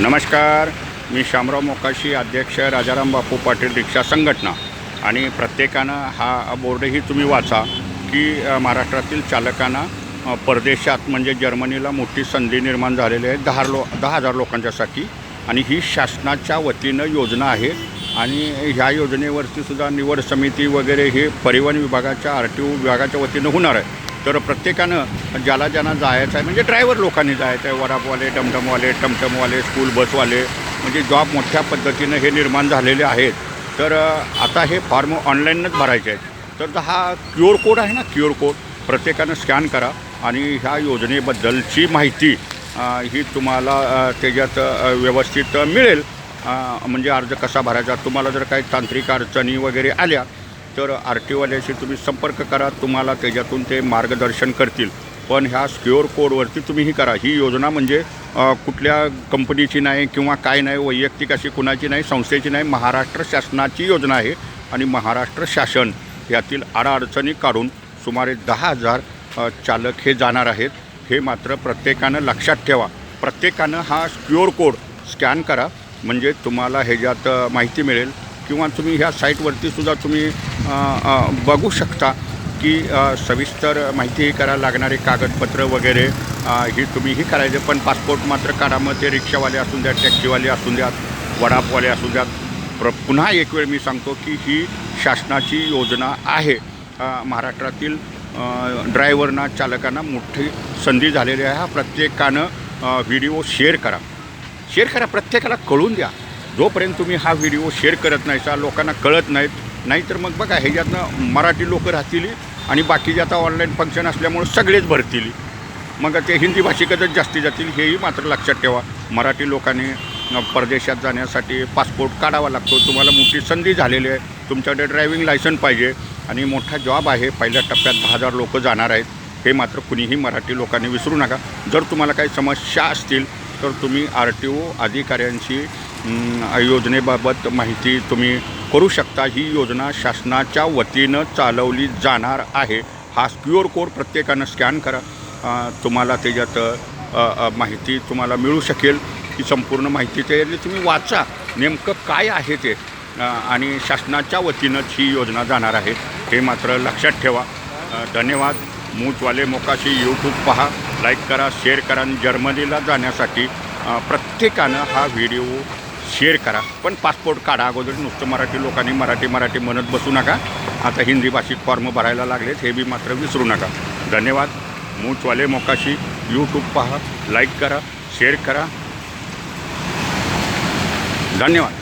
नमस्कार. मी शामराव मोकाशी अध्यक्ष राजाराम बापू पाटील रिक्षा संघटना. आणि प्रत्येकानं हा बोर्डही तुम्ही वाचा की महाराष्ट्रातील चालकांना परदेशात म्हणजे जर्मनीला मोठी संधी निर्माण झालेली आहे दहा लो दहा हजार लोकांच्यासाठी आणि ही शासनाच्या वतीनं योजना आहे. आणि ह्या योजनेवरती सुद्धा निवड समिती वगैरे हे परिवहन विभागाच्या आर टी ओ विभागाच्या वतीनं होणार आहे. तर प्रत्येकानं ज्याला ज्यांना जायचं आहे म्हणजे ड्रायव्हर लोकांनी जायचं आहे वडापवाले टमटमवाले टमटमवाले स्कूल बसवाले म्हणजे जॉब मोठ्या पद्धतीनं हे निर्माण झालेले आहेत. तर आता हे फॉर्म ऑनलाईनच भरायचे आहेत. तर हा क्यू आर कोड आहे ना क्यू आर कोड प्रत्येकानं स्कॅन करा आणि ह्या योजनेबद्दलची माहिती ही तुम्हाला त्याच्यात व्यवस्थित मिळेल. म्हणजे अर्ज कसा भरायचा तुम्हाला जर काही तांत्रिक अडचणी वगैरे आल्या तर आर टीवाल्याशी तुम्ही संपर्क करा तुम्हाला त्याच्यातून ते मार्गदर्शन करतील. पण ह्या स्क्युअर कोडवरती तुम्ही ही करा. ही योजना म्हणजे कुठल्या कंपनीची नाही किंवा काय नाही वैयक्तिक अशी कुणाची नाही संस्थेची नाही महाराष्ट्र शासनाची योजना आहे. आणि महाराष्ट्र शासन यातील अडचणी काढून सुमारे दहा हजार चालक हे जाणार आहेत. हे मात्र प्रत्येकानं लक्षात ठेवा. प्रत्येकानं हा क्यू कोड स्कॅन करा. म्हणजे तुम्हाला ह्याच्यात माहिती मिळेल. किंवा तुम्ही ह्या साईटवरती सुद्धा तुम्ही बघू शकता की सविस्तर माहिती करायला लागणारे कागदपत्र वगैरे ही तुम्हीही करायचे. पण पासपोर्ट मात्र काढा. मग ते रिक्षावाले असून द्या टॅक्सीवाले असून द्यात वडापवाले असू द्यात. प्र पुन्हा एक वेळ मी सांगतो की ही शासनाची योजना आहे. महाराष्ट्रातील ड्रायव्हरना चालकांना मोठी संधी झालेली आहे. हा प्रत्येकानं व्हिडिओ शेअर करा. शेअर करा. प्रत्येकाला कळून द्या. जोपर्यंत तुम्ही हा व्हिडिओ शेअर करत नाहीसा लोकांना कळत नाहीत. नाहीतर मग बघा ह्याच्यातनं मराठी लोक राहतील आणि बाकीचे आता ऑनलाईन फंक्शन असल्यामुळे सगळेच भरतील. मग ते हिंदी भाषिकच जास्ती जातील हेही मात्र लक्षात ठेवा. मराठी लोकांनी परदेशात जाण्यासाठी पासपोर्ट काढावा लागतो. तुम्हाला मोठी संधी झालेली आहे. तुमच्याकडे ड्रायव्हिंग लायसन पाहिजे आणि मोठा जॉब आहे. पहिल्या टप्प्यात दहा हजार लोक जाणार आहेत. हे मात्र कुणीही मराठी लोकांनी विसरू नका. जर तुम्हाला काही समस्या असतील तर तुम्ही आर टी ओ अधिकाऱ्यांशी योजनेबाबत माहिती तुम्ही करू शकता ही योजना शासनाच्या वतीनं चालवली जाणार आहे. हा क्यू आर कोड प्रत्येकानं स्कॅन करा. तुम्हाला त्याच्यात माहिती तुम्हाला मिळू शकेल. ही संपूर्ण माहिती त्याच्यातली तुम्ही वाचा. नेमकं काय आहे ते? आणि शासनाच्या वतीनंच ही योजना जाणार आहे. हे मात्र लक्षात ठेवा. धन्यवाद. मूचवाले मोकाशी यूट्यूब पहा. लाईक करा शेअर करा आणि जर्मनीला जाण्यासाठी प्रत्येकानं हा व्हिडिओ शेअर करा पण पासपोर्ट काढा अगोदर. नुसतं मराठी लोकांनी मराठी मराठी म्हणत बसू नका. आता हिंदी भाषिक फॉर्म भरायला लागलेत हे बी मात्र विसरू नका. धन्यवाद. मूचवाले मोकाशी. यूट्यूब पहा लाईक करा शेअर करा. धन्यवाद.